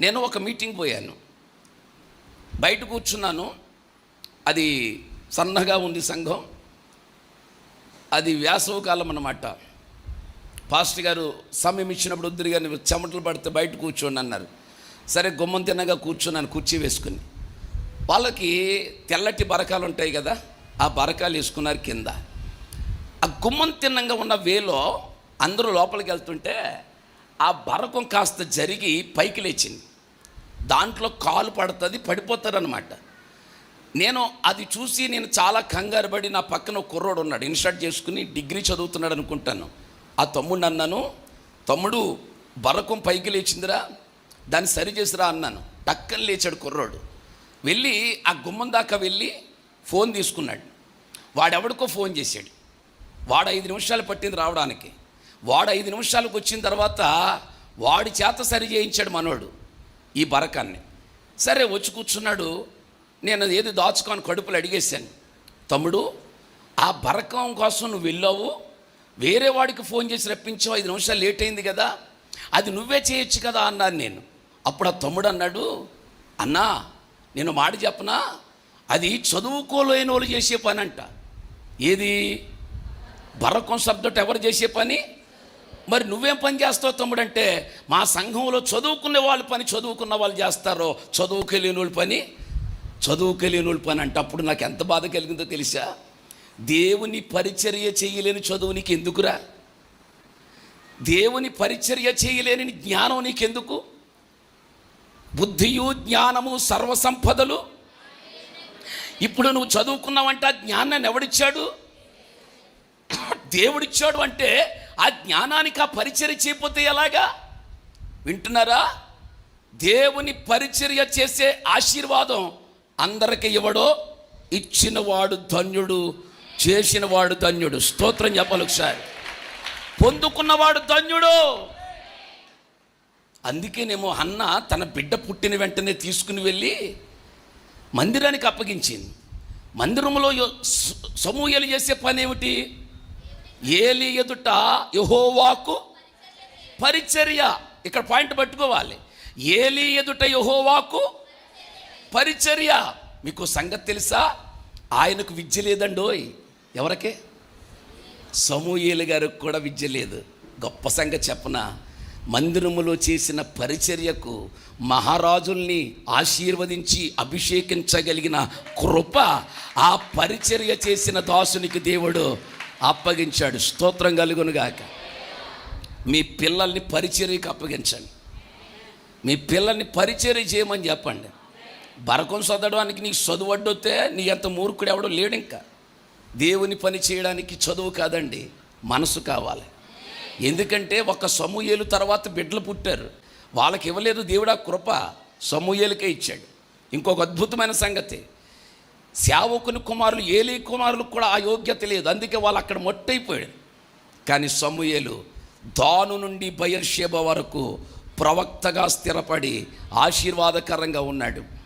నేను ఒక మీటింగ్ పోయాను. బయట కూర్చున్నాను. అది సన్నగా ఉంది సంఘం. అది వేసవి కాలం అన్నమాట. పాస్టర్ గారు సమయం ఇచ్చినప్పుడు వద్దురు కానీ చెమటలు పడితే బయట కూర్చోండి అన్నారు. సరే గుమ్మం తిన్నగా కూర్చున్నాను కుర్చీ వేసుకుని. వాళ్ళకి తెల్లటి బరకాలు ఉంటాయి కదా ఆ బరకాలు వేసుకున్నారు కింద. ఆ గుమ్మం తిన్నంగా ఉన్న వేలో అందరూ లోపలికి వెళ్తుంటే ఆ బరకం కాస్త జరిగి పైకి లేచింది. దాంట్లో కాలు పడుతుంది పడిపోతారనమాట నేను అది చూసి నేను చాలా కంగారు పడి నా పక్కన కుర్రోడు ఉన్నాడు. ఇన్స్టార్ట్ చేసుకుని డిగ్రీ చదువుతున్నాడు అనుకుంటాను. ఆ తమ్ముడు అన్నాను తమ్ముడు బరకం పైకి లేచిందిరా దాన్ని సరి చేసిరా అన్నాను. టక్కని లేచాడు కుర్రోడు. వెళ్ళి ఆ గుమ్మం దాకా వెళ్ళి ఫోన్ తీసుకున్నాడు. వాడెవడికో ఫోన్ చేశాడు. వాడు ఐదు నిమిషాలు పట్టింది రావడానికి. వాడు ఐదు నిమిషాలకు వచ్చిన తర్వాత వాడి చేత సరి చేయించాడు మనోడు ఈ బరకాన్ని. సరే వచ్చి కూర్చున్నాడు. నేను అది ఏది దాచుకొని కడుపులు అడిగేశాను. తమ్ముడు ఆ బరకం కోసం నువ్వు వెళ్ళావు. వేరే వాడికి ఫోన్ చేసి రప్పించావు. ఐదు నిమిషాలు లేట్ అయింది కదా. అది నువ్వే చేయొచ్చు కదా అన్నాను నేను. అప్పుడు ఆ తమ్ముడు అన్నాడు అన్నా నేను మాట చెప్పనా? అది చదువుకోలేని వాళ్ళు చేసే పని అంట. ఏది? బరకం సబ్జెక్ట్ ఎవరు చేసే పని? మరి నువ్వేం పని చేస్తావు తమ్ముడు అంటే మా సంఘంలో చదువుకునే వాళ్ళ పని చదువుకున్న వాళ్ళు చేస్తారో చదువుకెళ్ళిన వాళ్ళ పని చదువుకెళ్ళిన వాళ్ళ పని అంటే అప్పుడు నాకు ఎంత బాధ కలిగిందో తెలుసా? దేవుని పరిచర్య చేయలేని చదువు నీకు ఎందుకురా దేవుని పరిచర్య చేయలేని జ్ఞానం నీకెందుకు? బుద్ధియు జ్ఞానము సర్వసంపదలు. ఇప్పుడు నువ్వు చదువుకున్నావంటే ఆ జ్ఞానాన్ని ఎవడిచ్చాడు? దేవుడిచ్చాడు అంటే ఆ జ్ఞానానికి ఆ పరిచర్య చేయకపోతే ఎలాగా? వింటున్నారా? దేవుని పరిచర్య చేసే ఆశీర్వాదం అందరికి ఇవ్వడో? ఇచ్చినవాడు ధన్యుడు చేసినవాడు ధన్యుడు. స్తోత్రం చెప్పాలి ఒకసారి. పొందుకున్నవాడు ధన్యుడు. అందుకేనేమో అన్న తన బిడ్డ పుట్టిన వెంటనే తీసుకుని వెళ్ళి మందిరానికి అప్పగించింది. మందిరంలో యో- సమూహలు చేసే పని ఏమిటి ఏలి ఎదుట యహోవాకు పరిచర్య. ఇక్కడ పాయింట్ పట్టుకోవాలి. ఏలి ఎదుట యహోవాకు పరిచర్య. మీకు సంగతి తెలుసా? ఆయనకు విద్య లేదండోయ్. ఎవరికే? సమూహేలు గారికి కూడా విద్య లేదు. గొప్ప సంగతి చెప్పన? మందిరములో చేసిన పరిచర్యకు మహారాజుల్ని ఆశీర్వదించి అభిషేకించగలిగిన కృప ఆ పరిచర్య చేసిన దాసునికి దేవుడు అప్పగించాడు. స్తోత్రం కలుగునుగాక మీ పిల్లల్ని పరిచర్యకు అప్పగించండి. మీ పిల్లల్ని పరిచర్య చేయమని చెప్పండి. బరకం చదవడానికి నీకు చదువు అడ్డొస్తే నీ అంత మూర్ఖుడు ఎవడో లేడు ఇంకా. దేవుని పని చేయడానికి చదువు కాదండి మనసు కావాలి. ఎందుకంటే ఒక సమూహేలు తర్వాత బిడ్డలు పుట్టారు. వాళ్ళకి ఇవ్వలేదు దేవుడు ఆ కృప సమూహేలకే ఇచ్చాడు. ఇంకొక అద్భుతమైన సంగతి సేవకుని కుమారులు ఏలీ కుమారులకు కూడా ఆ యోగ్యత లేదు. అందుకే వాళ్ళు అక్కడ మొట్టయిపోయాడు కానీ సమూయేలు దాను నుండి బయర్షేబ వరకు ప్రవక్తగా స్థిరపడి ఆశీర్వాదకరంగా ఉన్నాడు.